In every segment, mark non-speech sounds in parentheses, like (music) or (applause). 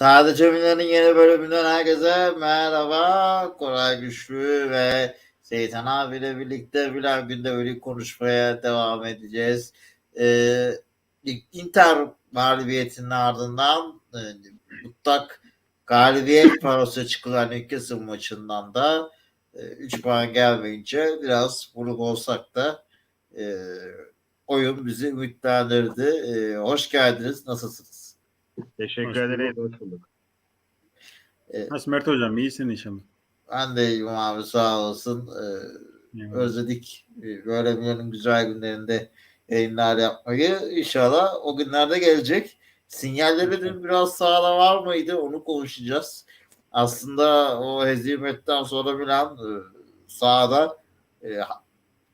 Sadece Milan'ın yeni bölümünden herkese merhaba. Koray Güçlü ve Seytan abiyle birlikte Milan gündemini konuşmaya devam edeceğiz. Ee, Inter galibiyetinin ardından e, mutlak galibiyet parosu çıkılan Newcastle maçından da 3 e, puan gelmeyince biraz buruk olsak da e, oyun bizi ümitlendirdi. E, hoş geldiniz. Nasılsınız? Teşekkür ederiz. Hoş bulduk. Evet. Nasıl Mert Hocam? İyisin inşallah. Ben de iyiyim abi sağ olasın. Ee, özledik ee, böyle Milan'ın güzel günlerinde yayınlar yapmayı. İnşallah o günlerde gelecek. Sinyalleri de biraz sağda var mıydı onu konuşacağız. Aslında o hezimetten sonra Milan e, sahada e,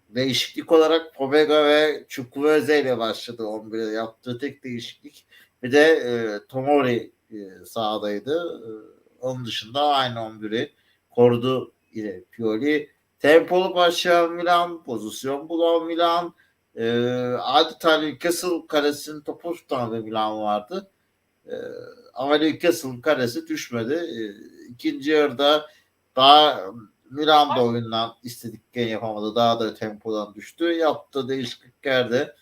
değişiklik olarak Pobega ve Chukwueze ile başladı 11'de yaptığı tek değişiklik. Bir de e, Tomori e, sahadaydı. E, onun dışında aynı 11'i korudu ile Pioli. Tempolu başlayan Milan, pozisyon bulan Milan, e, adeta Newcastle karesinin topu tutan bir Milan vardı. E, ama Newcastle'ın karesi düşmedi. E, ikinci yarıda daha Milan da oyundan istediklerini yapamadı. Daha da tempodan düştü. Yaptığı değişikliklerde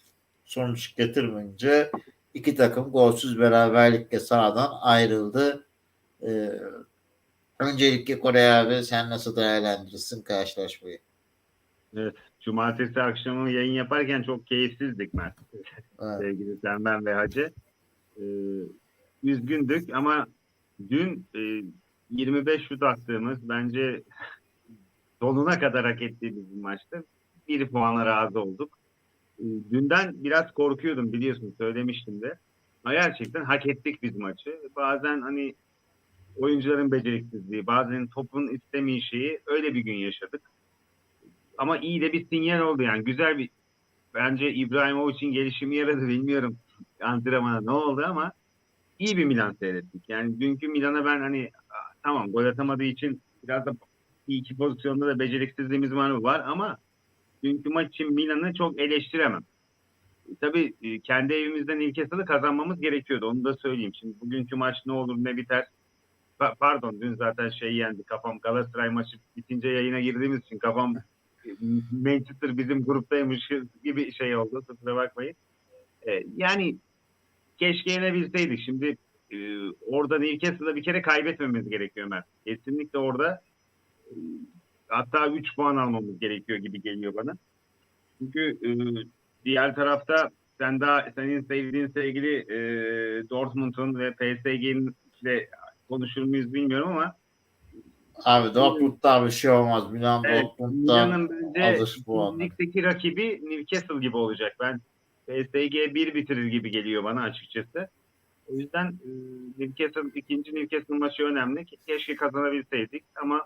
sonuç getirmeyince iki takım golsüz beraberlikle sahadan ayrıldı. Ee, öncelikle Kore abi sen nasıl değerlendirirsin karşılaşmayı? Evet. Cumartesi akşamı yayın yaparken çok keyifsizdik Mert. Evet. Sevgili sen, ben ve Hacı. Ee, üzgündük ama dün e, 25 şut attığımız bence sonuna kadar hak ettiğimiz bir maçtı. Bir puana razı olduk. Ee, dünden biraz korkuyordum biliyorsun söylemiştim de. Ama gerçekten hak ettik biz maçı. Bazen hani oyuncuların beceriksizliği, bazen topun istemeyi şeyi öyle bir gün yaşadık. Ama iyi de bir sinyal oldu yani. Güzel bir bence İbrahimovic'in gelişimi yaradı bilmiyorum antrenmana ne oldu ama iyi bir Milan seyrettik. Yani dünkü Milan'a ben hani tamam gol atamadığı için biraz da iki pozisyonda da beceriksizliğimiz var var ama dünkü maç için Milan'ı çok eleştiremem. Tabii e, kendi evimizden Newcastle'ı kazanmamız gerekiyordu. Onu da söyleyeyim. Şimdi bugünkü maç ne olur ne biter. Pa- pardon dün zaten şey yendi kafam Galatasaray maçı bitince yayına girdiğimiz için kafam e, Manchester bizim gruptaymış gibi şey oldu. Kusura bakmayın. Ee, yani keşke yenebilseydik. Şimdi e, orada Newcastle'da bir kere kaybetmemiz gerekiyor Mert. Kesinlikle orada e, hatta 3 puan almamız gerekiyor gibi geliyor bana. Çünkü e, diğer tarafta sen daha senin sevdiğin sevgili e, Dortmund'un ve PSG'nin ile konuşur muyuz bilmiyorum ama Abi Dortmund'da bir şey olmaz. Milan evet, Dortmund'da alır bu. Ligdeki rakibi Newcastle gibi olacak. Ben PSG bir bitirir gibi geliyor bana açıkçası. O yüzden e, Newcastle ikinci Newcastle maçı önemli. Keşke kazanabilseydik ama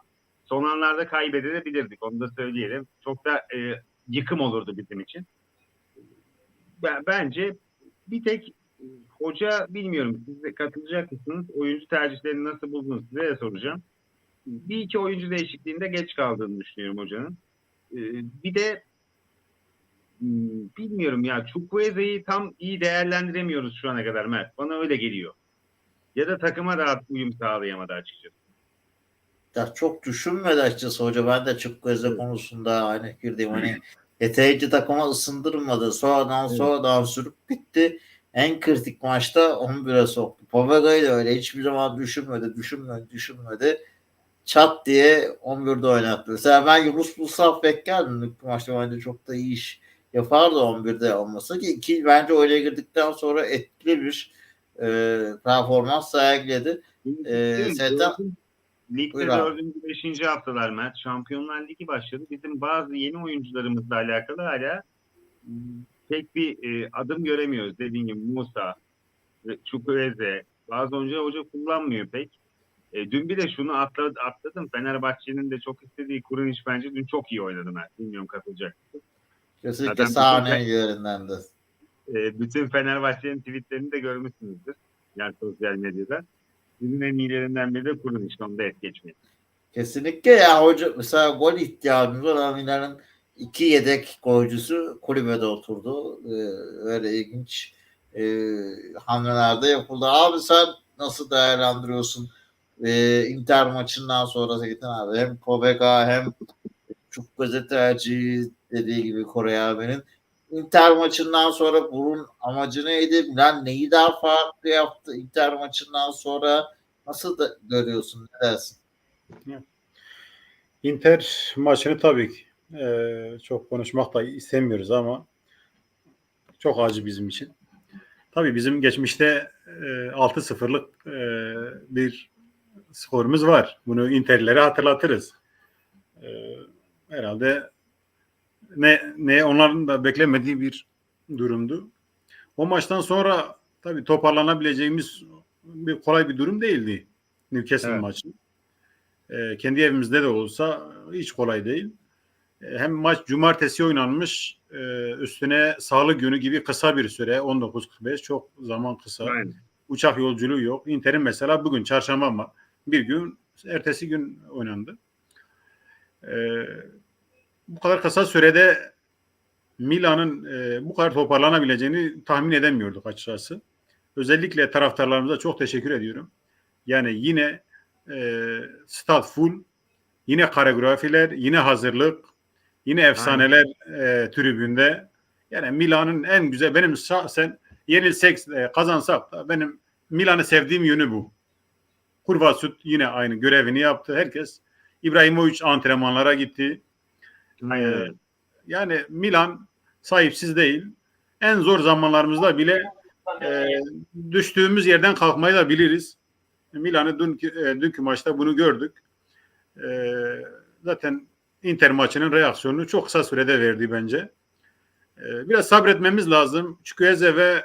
son anlarda kaybedebilirdik. Onu da söyleyelim. Çok da e, yıkım olurdu bizim için. Ben, bence bir tek hoca bilmiyorum siz de katılacak mısınız? Oyuncu tercihlerini nasıl buldunuz size de soracağım. Bir iki oyuncu değişikliğinde geç kaldığını düşünüyorum hocanın. E, bir de hmm, bilmiyorum ya Çukweze'yi tam iyi değerlendiremiyoruz şu ana kadar Mert. Bana öyle geliyor. Ya da takıma rahat uyum sağlayamadı açıkçası ya çok düşünmedi açıkçası hoca. Ben de çok gözle konusunda aynı fikirdeyim. Hani yeterince takıma ısındırmadı. Sonradan sonradan sürüp bitti. En kritik maçta 11'e soktu. Povega'yı da öyle hiçbir zaman düşünmedi, düşünmedi, düşünmedi. Çat diye 11'de oynattı. Mesela ben Yunus Musaf beklerdim. İlk maçta bence çok da iyi iş yapardı 11'de olması ki iki, bence oyuna girdikten sonra etkili bir e, performans sergiledi. E, Seytan, Ligde dördüncü, beşinci haftalar Mert. Şampiyonlar Ligi başladı. Bizim bazı yeni oyuncularımızla alakalı hala ıı, pek bir e, adım göremiyoruz. Dediğim gibi Musa, Çukureze, bazı oyuncular hoca kullanmıyor pek. E, dün bir de şunu atladım, atladım. Fenerbahçe'nin de çok istediği Kurunic bence dün çok iyi oynadı Mert. Bilmiyorum katılacak? Kesinlikle sahne yerinden de. E, bütün Fenerbahçe'nin tweetlerini de görmüşsünüzdür. Yani sosyal medyada. Bizim en iyilerinden biri de kurun işte onda et geçmeyin. Kesinlikle ya hoca mesela gol ihtiyacımız var. Amina'nın iki yedek golcüsü kulübede oturdu. Ee, öyle ilginç e, hamlelerde yapıldı. Abi sen nasıl değerlendiriyorsun? Ee, Inter maçından sonra Zeytin abi hem Pobega hem çok gazeteci dediği gibi Kore abinin Inter maçından sonra bunun amacı neydi? Milan neyi daha farklı yaptı Inter maçından sonra? Nasıl da görüyorsun? Ne dersin? Inter maçını tabii ki e, çok konuşmak da istemiyoruz ama çok acı bizim için. Tabii bizim geçmişte e, 6-0'lık e, bir skorumuz var. Bunu Inter'lere hatırlatırız. E, herhalde ne ne onların da beklemediği bir durumdu. O maçtan sonra tabii toparlanabileceğimiz bir kolay bir durum değildi. Newcastle Evet. maçı. E, kendi evimizde de olsa hiç kolay değil. E, hem maç cumartesi oynanmış, e, üstüne salı günü gibi kısa bir süre 19.45 çok zaman kısa. Aynen. Uçak yolculuğu yok. Inter'in mesela bugün çarşamba ama bir gün ertesi gün oynandı. E, bu kadar kısa sürede Milan'ın e, bu kadar toparlanabileceğini tahmin edemiyorduk açıkçası. Özellikle taraftarlarımıza çok teşekkür ediyorum. Yani yine e, stat full, yine koreografiler, yine hazırlık, yine efsaneler e, tribünde. Yani Milan'ın en güzel, benim şahsen yenilsek, e, kazansak da benim Milan'ı sevdiğim yönü bu. Kurvasut yine aynı görevini yaptı. Herkes İbrahimovic antrenmanlara gitti. Aynen. Ee, yani Milan sahipsiz değil. En zor zamanlarımızda bile e, düştüğümüz yerden kalkmayı da biliriz. Milan'ı dünkü, e, dünkü maçta bunu gördük. E, zaten Inter maçının reaksiyonunu çok kısa sürede verdi bence. E, biraz sabretmemiz lazım. Çukwueze ve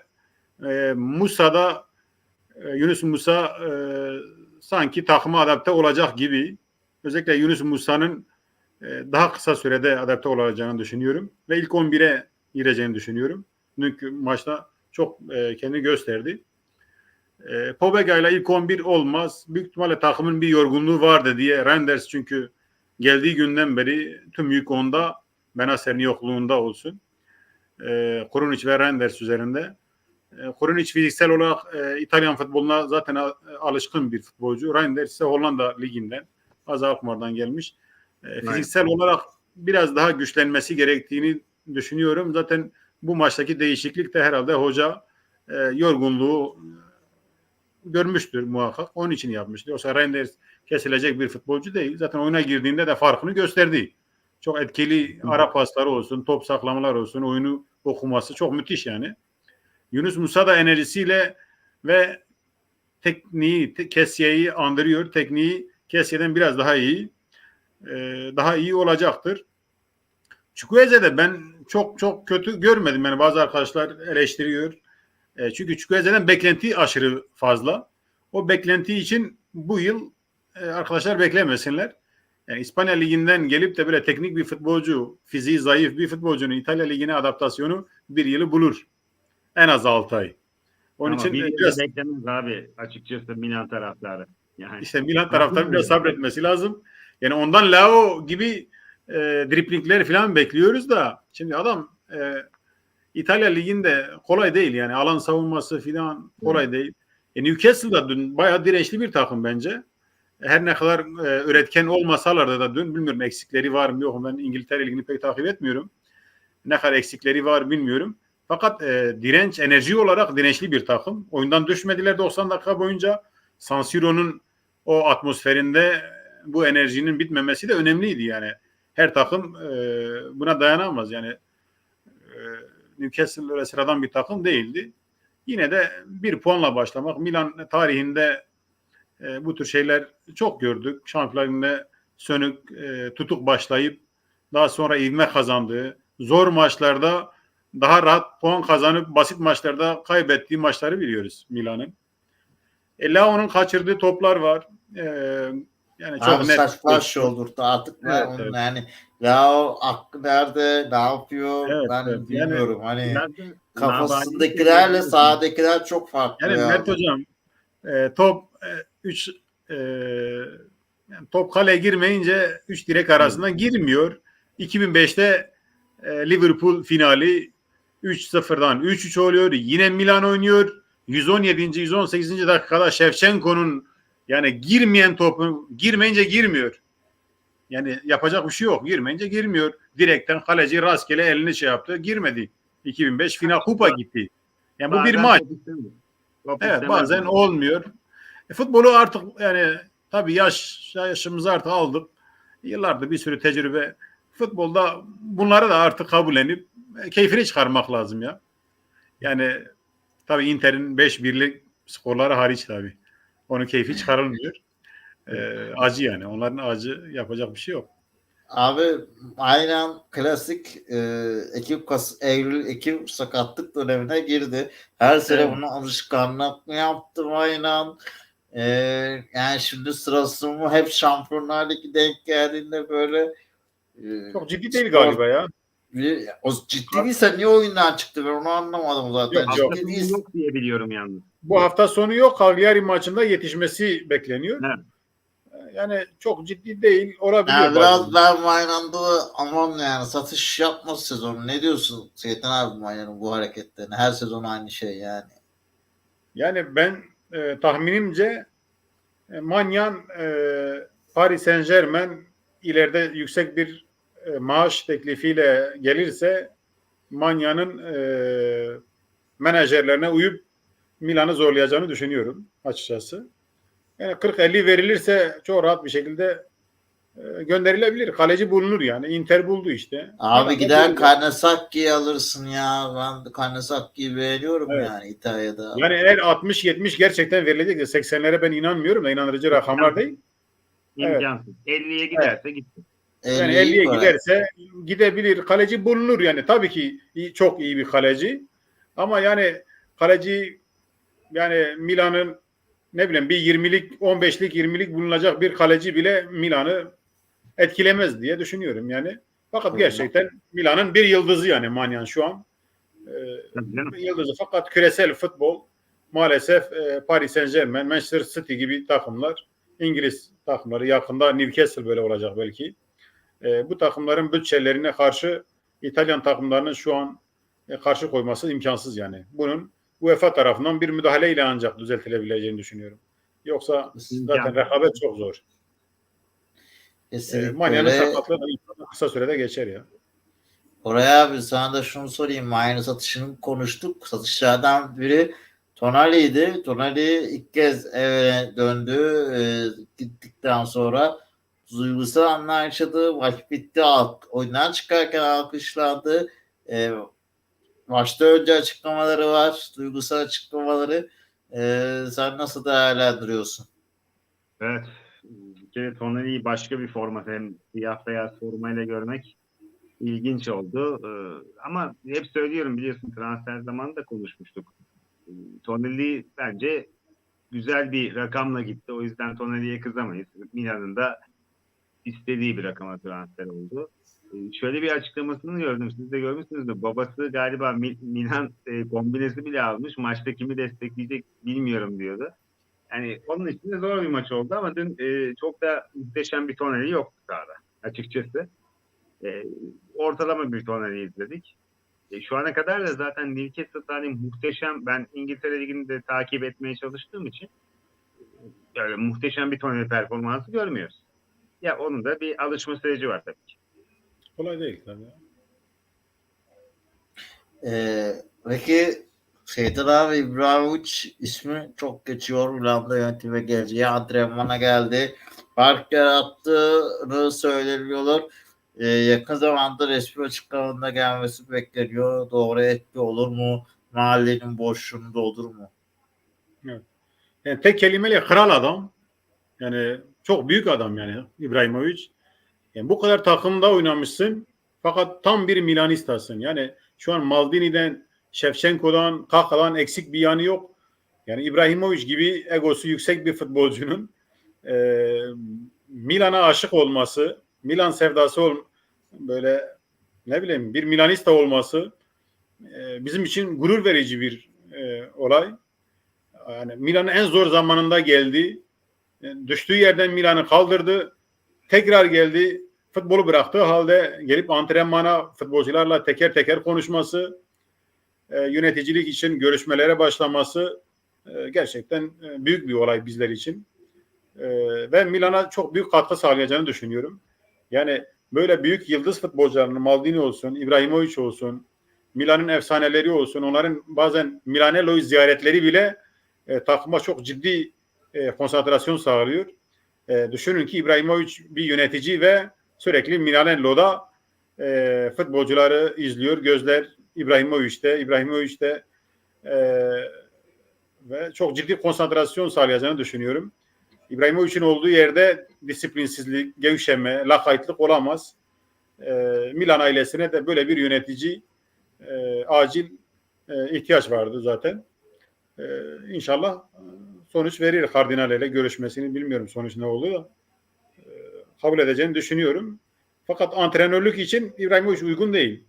e, Musa'da e, Yunus Musa e, sanki takıma adapte olacak gibi. Özellikle Yunus Musa'nın daha kısa sürede adapte olacağını düşünüyorum. Ve ilk 11'e gireceğini düşünüyorum. Dünkü maçta çok e, kendini gösterdi. E, Pobega ile ilk 11 olmaz. Büyük ihtimalle takımın bir yorgunluğu vardı diye Renders çünkü geldiği günden beri tüm yük onda Benaser'in yokluğunda olsun. E, Kurunic ve Renders üzerinde. E, Kurunic fiziksel olarak e, İtalyan futboluna zaten a- alışkın bir futbolcu. Renders ise Hollanda liginden. Az Alkmaar'dan gelmiş. E, fiziksel olarak biraz daha güçlenmesi gerektiğini düşünüyorum. Zaten bu maçtaki değişiklik de herhalde hoca e, yorgunluğu görmüştür muhakkak. Onun için yapmıştır. Yoksa Reinders kesilecek bir futbolcu değil. Zaten oyuna girdiğinde de farkını gösterdi. Çok etkili ara pasları olsun, top saklamalar olsun, oyunu okuması çok müthiş yani. Yunus Musa da enerjisiyle ve tekniği, te- Kessiye'yi andırıyor. Tekniği Kessiye'den biraz daha iyi. Ee, daha iyi olacaktır. Çukwueze de ben çok çok kötü görmedim. Yani bazı arkadaşlar eleştiriyor. E, çünkü Çukwueze'den beklenti aşırı fazla. O beklenti için bu yıl e, arkadaşlar beklemesinler. Yani İspanya Ligi'nden gelip de böyle teknik bir futbolcu, fiziği zayıf bir futbolcunun İtalya Ligi'ne adaptasyonu bir yılı bulur. En az 6 ay. Onun Ama için e, biraz beklemez abi açıkçası Milan taraftarı. Yani işte Milan taraftarı biraz sabretmesi lazım. Yani ondan Lao gibi e, driplingler falan bekliyoruz da şimdi adam e, İtalya Ligi'nde kolay değil yani alan savunması falan kolay değil. E, Newcastle da dün bayağı dirençli bir takım bence. Her ne kadar e, üretken olmasalar da, da dün bilmiyorum eksikleri var mı yok mu ben İngiltere Ligi'ni pek takip etmiyorum. Ne kadar eksikleri var bilmiyorum. Fakat e, direnç enerji olarak dirençli bir takım. Oyundan düşmediler 90 dakika boyunca. San Siro'nun o atmosferinde bu enerjinin bitmemesi de önemliydi yani. Her takım e, buna dayanamaz yani. E, Newcastle öyle sıradan bir takım değildi. Yine de bir puanla başlamak. Milan tarihinde e, bu tür şeyler çok gördük. Şampiyonlar sönük, e, tutuk başlayıp daha sonra ivme kazandığı, zor maçlarda daha rahat puan kazanıp basit maçlarda kaybettiği maçları biliyoruz Milan'ın. E, Lao'nun kaçırdığı toplar var. E, yani çok Abi net. saçma şey olurdu artık. Evet, evet. yani ya aklı nerede ne yapıyor Evet, ben evet. Yani- bilmiyorum. hani Zaten kafasındakilerle sahadakiler çok farklı. Yani ya. Mert Hocam e, top 3 yani top kaleye girmeyince 3 direk arasından girmiyor. 2005'te e, Liverpool finali 3-0'dan 3-3 oluyor. Yine Milan oynuyor. 117. 118. dakikada Şevçenko'nun yani girmeyen topu girmeyince girmiyor. Yani yapacak bir şey yok. Girmeyince girmiyor. Direkten kaleci rastgele elini şey yaptı. Girmedi. 2005 final kupa gitti. Yani bu bir maç. Evet bazen olmuyor. E, futbolu artık yani tabii yaş yaşımızı artık aldık. Yıllardır bir sürü tecrübe. Futbolda bunları da artık kabullenip e, keyfini çıkarmak lazım ya. Yani tabii Inter'in 5-1'lik skorları hariç tabii. Onun keyfi çıkarılmıyor. E, acı yani. Onların acı yapacak bir şey yok. Abi aynen klasik e, ekip Kas Eylül Ekim sakatlık dönemine girdi. Her sene Evet. bunu alışkanlık mı yaptım aynen. E, yani şimdi sırası mı hep Şampiyonlar Ligi denk geldiğinde böyle e, Çok ciddi değil spor- galiba ya. bir- o ciddi değilse niye oyundan çıktı ben onu anlamadım zaten. Yok, ciddi Yok, yok diye biliyorum yalnız. Bu hafta sonu yok. Cagliari maçında yetişmesi bekleniyor. Evet. Yani çok ciddi değil. Olabiliyor. Yani bazen. biraz ben Wijnald'ı aman yani satış yapmaz sezonu. Ne diyorsun Seyiten abi Wijnald'ın bu hareketlerine? Her sezon aynı şey yani. Yani ben e, tahminimce e, Manyan e, Paris Saint Germain ileride yüksek bir e, maaş teklifiyle gelirse Manya'nın e, menajerlerine uyup Milan'ı zorlayacağını düşünüyorum açıkçası. Yani 40-50 verilirse çok rahat bir şekilde e, gönderilebilir. Kaleci bulunur yani. Inter buldu işte. Abi da gider buldu. Karnesakki'yi alırsın ya. Ben Karnesakki'yi beğeniyorum Evet. yani İtalya'da. Yani eğer 60-70 gerçekten verilecek de 80'lere ben inanmıyorum da inandırıcı rakamlar değil. Evet. İmkansız. 50'ye giderse gitti. Yani 50'yi 50'ye bırak. giderse gidebilir. Kaleci bulunur yani. Tabii ki çok iyi bir kaleci. Ama yani kaleci yani Milan'ın ne bileyim bir 20'lik 15'lik 20'lik bulunacak bir kaleci bile Milan'ı etkilemez diye düşünüyorum yani. Fakat gerçekten Milan'ın bir yıldızı yani Manyan şu an. Ee, yıldızı fakat küresel futbol maalesef e, Paris Saint Germain, Manchester City gibi takımlar İngiliz takımları yakında Newcastle böyle olacak belki. E, bu takımların bütçelerine karşı İtalyan takımlarının şu an e, karşı koyması imkansız yani. Bunun UEFA tarafından bir müdahaleyle ancak düzeltilebileceğini düşünüyorum. Yoksa zaten İmkansız. rekabet çok zor. E, Kesinlikle. Manya'nın öyle. sakatlığı da inşallah kısa sürede geçer ya. Oraya abi sana da şunu sorayım. Mayne satışını konuştuk. Satışlardan biri Tonali'ydi. Tonali ilk kez eve döndü. Ee, gittikten sonra duygusal anlar yaşadı. Maç bitti. Oyundan çıkarken alkışlandı. Ee, maçta önce açıklamaları var. Duygusal açıklamaları. Ee, sen nasıl değerlendiriyorsun? Evet. Bir kere başka bir format hem siyah beyaz formayla görmek ilginç oldu. Ee, ama hep söylüyorum biliyorsun transfer zamanı da konuşmuştuk. Ee, Tonali bence güzel bir rakamla gitti. O yüzden Tonali'ye kızamayız. Milan'ın da istediği bir rakama transfer oldu. Ee, Şöyle bir açıklamasını gördüm. Siz de görmüşsünüzdür. Babası galiba Mi- Milan e, kombinesi bile almış. Maçta kimi destekleyecek bilmiyorum diyordu. Yani onun için de zor bir maç oldu ama dün e, çok da muhteşem bir Tonali yoktu sahada açıkçası. E, ortalama bir Tonali izledik. E, şu ana kadar da zaten Newcastle hani muhteşem ben İngiltere Ligi'ni de takip etmeye çalıştığım için e, öyle muhteşem bir Tonali performansı görmüyoruz. Ya onun da bir alışma süreci var tabii ki. Kolay değil tabii. Ee, peki Şeytan abi İbrahimovic ismi çok geçiyor. Milan'da yönetime geleceği antrenmana geldi. Fark yarattığını söyleniyorlar. Ee, yakın zamanda resmi açıklamada gelmesi bekleniyor. Doğru etki olur mu? Mahallenin boşluğunu doldurur mu? Yani tek kelimeyle kral adam. Yani çok büyük adam yani İbrahimovic. Yani bu kadar takımda oynamışsın fakat tam bir Milanistasın. Yani şu an Maldini'den, Shevchenko'dan, Kaka'dan eksik bir yanı yok. Yani İbrahimovic gibi egosu yüksek bir futbolcunun e, Milan'a aşık olması, Milan sevdası ol, böyle ne bileyim bir Milanista olması e, bizim için gurur verici bir e, olay. Yani Milan'ın en zor zamanında geldi. Yani düştüğü yerden Milan'ı kaldırdı. Tekrar geldi. Futbolu bıraktığı halde gelip antrenmana futbolcularla teker teker konuşması, e, yöneticilik için görüşmelere başlaması e, gerçekten e, büyük bir olay bizler için. E, ve Milan'a çok büyük katkı sağlayacağını düşünüyorum. Yani böyle büyük yıldız futbolcuların Maldini olsun, İbrahimovic olsun, Milan'ın efsaneleri olsun, onların bazen Milanelo'yu ziyaretleri bile e, takıma çok ciddi e, konsantrasyon sağlıyor. E, düşünün ki İbrahimovic bir yönetici ve sürekli Milanelo'da e, futbolcuları izliyor. Gözler İbrahimovic'te, İbrahimovic'te e, ve çok ciddi konsantrasyon sağlayacağını düşünüyorum. İbrahimovic'in olduğu yerde disiplinsizlik, gevşeme, lakaytlık olamaz. E, Milan ailesine de böyle bir yönetici e, acil e, ihtiyaç vardı zaten. E, inşallah sonuç verir Kardinal ile görüşmesini bilmiyorum sonuç ne oldu da kabul edeceğini düşünüyorum. Fakat antrenörlük için İbrahimovic uygun değil.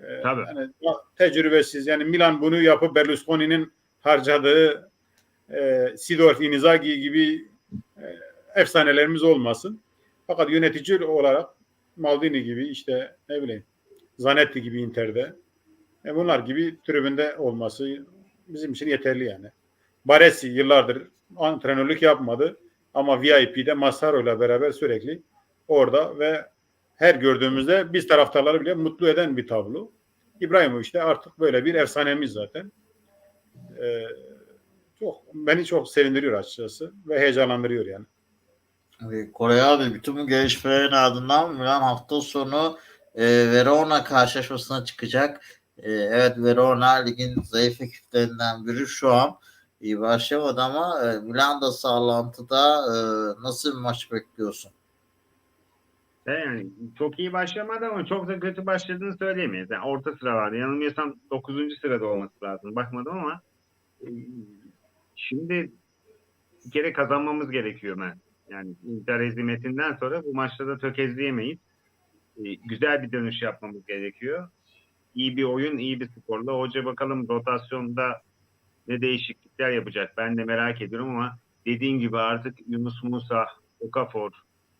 E, Tabii. Yani tecrübesiz. Yani Milan bunu yapıp Berlusconi'nin harcadığı e, Sidorf, Inzaghi gibi e, efsanelerimiz olmasın. Fakat yönetici olarak Maldini gibi işte ne bileyim Zanetti gibi Inter'de e, bunlar gibi tribünde olması bizim için yeterli yani. Baresi yıllardır antrenörlük yapmadı ama VIP'de Massaro ile beraber sürekli orada ve her gördüğümüzde biz taraftarları bile mutlu eden bir tablo. İbrahimovic de artık böyle bir efsanemiz zaten. Ee, çok beni çok sevindiriyor açıkçası ve heyecanlandırıyor yani. Kore abi bütün bu gelişmelerin ardından Milan hafta sonu e, Verona karşılaşmasına çıkacak. E, evet Verona ligin zayıf ekiplerinden biri şu an. İyi başlamadı ama e, Milan'da sağlantıda e, nasıl bir maç bekliyorsun? E Yani çok iyi başlamadı ama çok da kötü başladığını söyleyemeyiz. Yani orta sıra vardı. Yanılmıyorsam 9. sırada olması lazım. Bakmadım ama e, şimdi bir kere kazanmamız gerekiyor ben. Yani Inter hezimetinden sonra bu maçta da tökezleyemeyiz. Güzel bir dönüş yapmamız gerekiyor. İyi bir oyun, iyi bir skorla. Hoca bakalım rotasyonda ne değişiklikler yapacak. Ben de merak ediyorum ama dediğin gibi artık Yunus Musa, Okafor,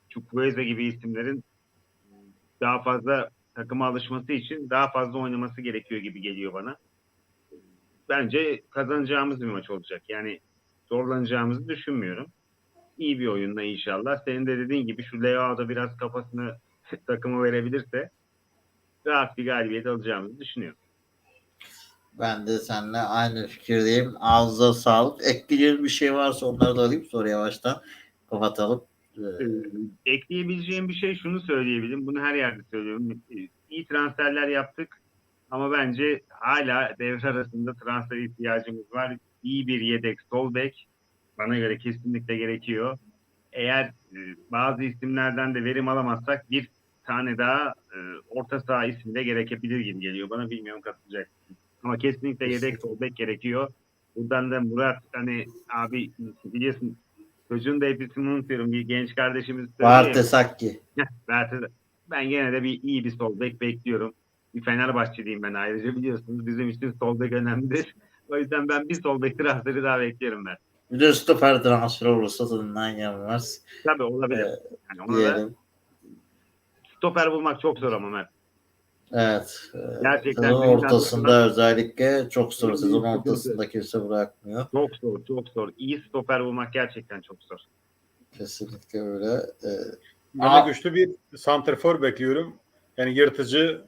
Chukwueze gibi isimlerin daha fazla takıma alışması için daha fazla oynaması gerekiyor gibi geliyor bana. Bence kazanacağımız bir maç olacak. Yani zorlanacağımızı düşünmüyorum. İyi bir oyunla inşallah. Senin de dediğin gibi şu Leao'da biraz kafasını (laughs) takımı verebilirse rahat bir galibiyet alacağımızı düşünüyorum. Ben de seninle aynı fikirdeyim. Ağzına sağlık. Ekleyeceğim bir şey varsa onları da alayım sonra yavaştan kapatalım. Ee, Ee, ekleyebileceğim bir şey şunu söyleyebilirim. Bunu her yerde söylüyorum. Ee, İyi transferler yaptık ama bence hala devre arasında transfer ihtiyacımız var. İyi bir yedek sol bek bana göre kesinlikle gerekiyor. Eğer e, bazı isimlerden de verim alamazsak bir tane daha e, orta saha ismi de gerekebilir gibi geliyor. Bana bilmiyorum katılacak. Ama kesinlikle yedek sol bek gerekiyor. Buradan da Murat hani abi biliyorsun çocuğun da hep ismini unutuyorum. Bir genç kardeşimiz. Bartesakki. Zaten ben gene de bir iyi bir sol bek bekliyorum. Bir Fenerbahçeliyim ben ayrıca biliyorsunuz. Bizim için sol bek önemlidir. O yüzden ben bir sol bek transferi daha bekliyorum ben. Bir de stoper transferi olursa tadından yenmez. Tabii olabilir. Ee, yani ona da diyelim. stoper bulmak çok zor ama Mert. Evet. Gerçekten Sezon ortasında özellikle çok zor. Sezon ortasında kimse bırakmıyor. Çok zor, çok zor. İyi stoper bulmak gerçekten çok zor. Kesinlikle öyle. Ee, Ben Aa. de güçlü bir santrfor bekliyorum. Yani yırtıcı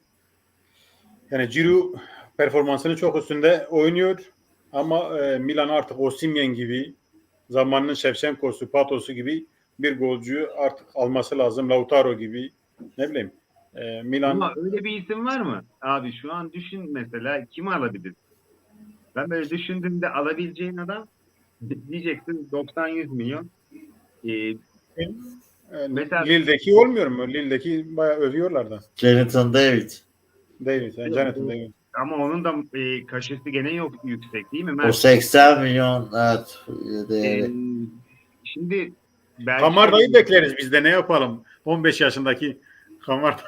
yani Giroud performansının çok üstünde oynuyor. Ama e, Milan artık Osimhen gibi zamanının Shevchenko'su, Patos'u gibi bir golcüyü artık alması lazım. Lautaro gibi ne bileyim. E, Milan Ama öyle bir isim var mı? Abi şu an düşün mesela kimi alabilir? Ben böyle düşündüğümde alabileceğin adam (laughs) diyeceksin 90-100 milyon. Ee, e, Mesela- Lille'deki olmuyor mu? Lille'deki bayağı övüyorlar da. Jonathan David. David, yani Jonathan David. ama onun da e, kaşesi gene yok yüksek değil mi? O Mert? 80 milyon evet Ee, değeri. şimdi belki Kamarda'yı bekleriz biz de ne yapalım? 15 yaşındaki Kamarda.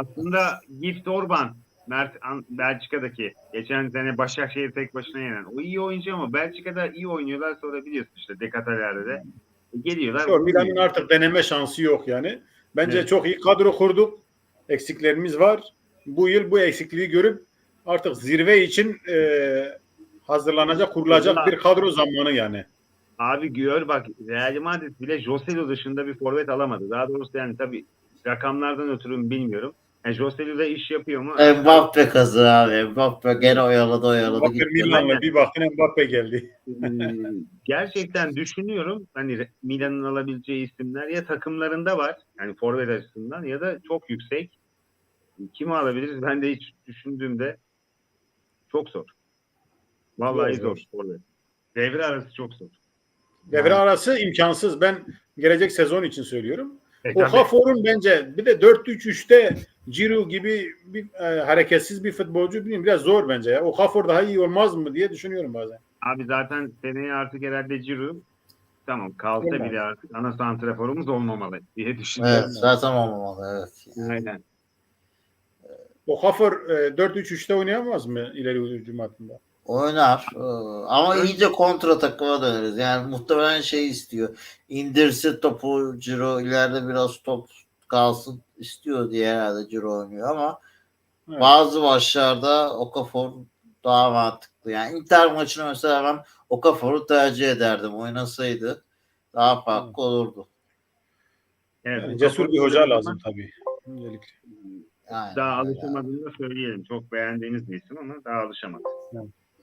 aslında Gift Orban Mert Belçika'daki geçen sene Başakşehir tek başına yenen. O iyi oyuncu ama Belçika'da iyi oynuyorlar sonra biliyorsun işte Dekateler'de de. E, Geliyorlar. Yok, Milan'ın artık deneme şansı yok yani. Bence Evet. çok iyi kadro kurduk. Eksiklerimiz var. Bu yıl bu eksikliği görüp artık zirve için e, hazırlanacak, kurulacak bir kadro zamanı yani. Abi gör bak Real Madrid bile Joselu dışında bir forvet alamadı. Daha doğrusu yani tabii rakamlardan ötürü mü bilmiyorum. Yani Joselu da iş yapıyor mu? Mbappe kazı abi. Mbappe gene oyaladı oyaladı Bakın gitti. Milan'la bir baktın Mbappe geldi. Ee, gerçekten (laughs) düşünüyorum hani Milan'ın alabileceği isimler ya takımlarında var yani forvet açısından ya da çok yüksek. Kimi alabiliriz? Ben de hiç düşündüğümde çok zor. Vallahi Zor, zor. zor. forvet. Devre arası çok zor. Devre arası imkansız. Ben gelecek sezon için söylüyorum. E, tabii. Okafor'un bence bir de 4-3-3'te Ciro gibi bir e, hareketsiz bir futbolcu bilmiyorum biraz zor bence ya. Okafor daha iyi olmaz mı diye düşünüyorum bazen. Abi zaten seneye artık herhalde Giroud tamam kalsa Olmaz. bile artık ana santraforumuz olmamalı diye düşünüyorum. Evet zaten olmamalı evet. Aynen. Okafor e, 4-3-3'te oynayamaz mı ileri hücum hattında? Oynar Ee, ama iyice kontra takıma döneriz. Yani muhtemelen şey istiyor. İndirsin topu Ciro ileride biraz top kalsın istiyor diye herhalde Ciro oynuyor ama Evet. bazı maçlarda Okafor daha mantıklı. Yani Inter maçını mesela ben Okafor'u tercih ederdim. Oynasaydı daha farklı olurdu. Evet, Yani cesur bir hoca lazım tabii. Öncelikle. Yani, Daha alışamadığını da söyleyelim. Çok beğendiğimiz bir isim ama daha alışamadı.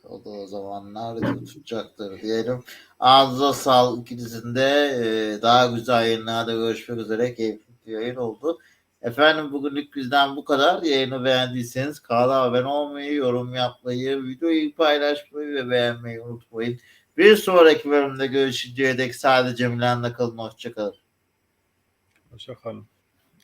O da o zamanlar tutacaktır diyelim. Ağzınıza sağlık ikinizin de e, daha güzel yayınlarda görüşmek üzere. Keyifli bir yayın oldu. Efendim bugünlük bizden bu kadar. Yayını beğendiyseniz kanala abone olmayı, yorum yapmayı, videoyu paylaşmayı ve beğenmeyi unutmayın. Bir sonraki bölümde görüşünceye dek sadece Milan'da kalın. Hoşçakalın. Hoşça kalın.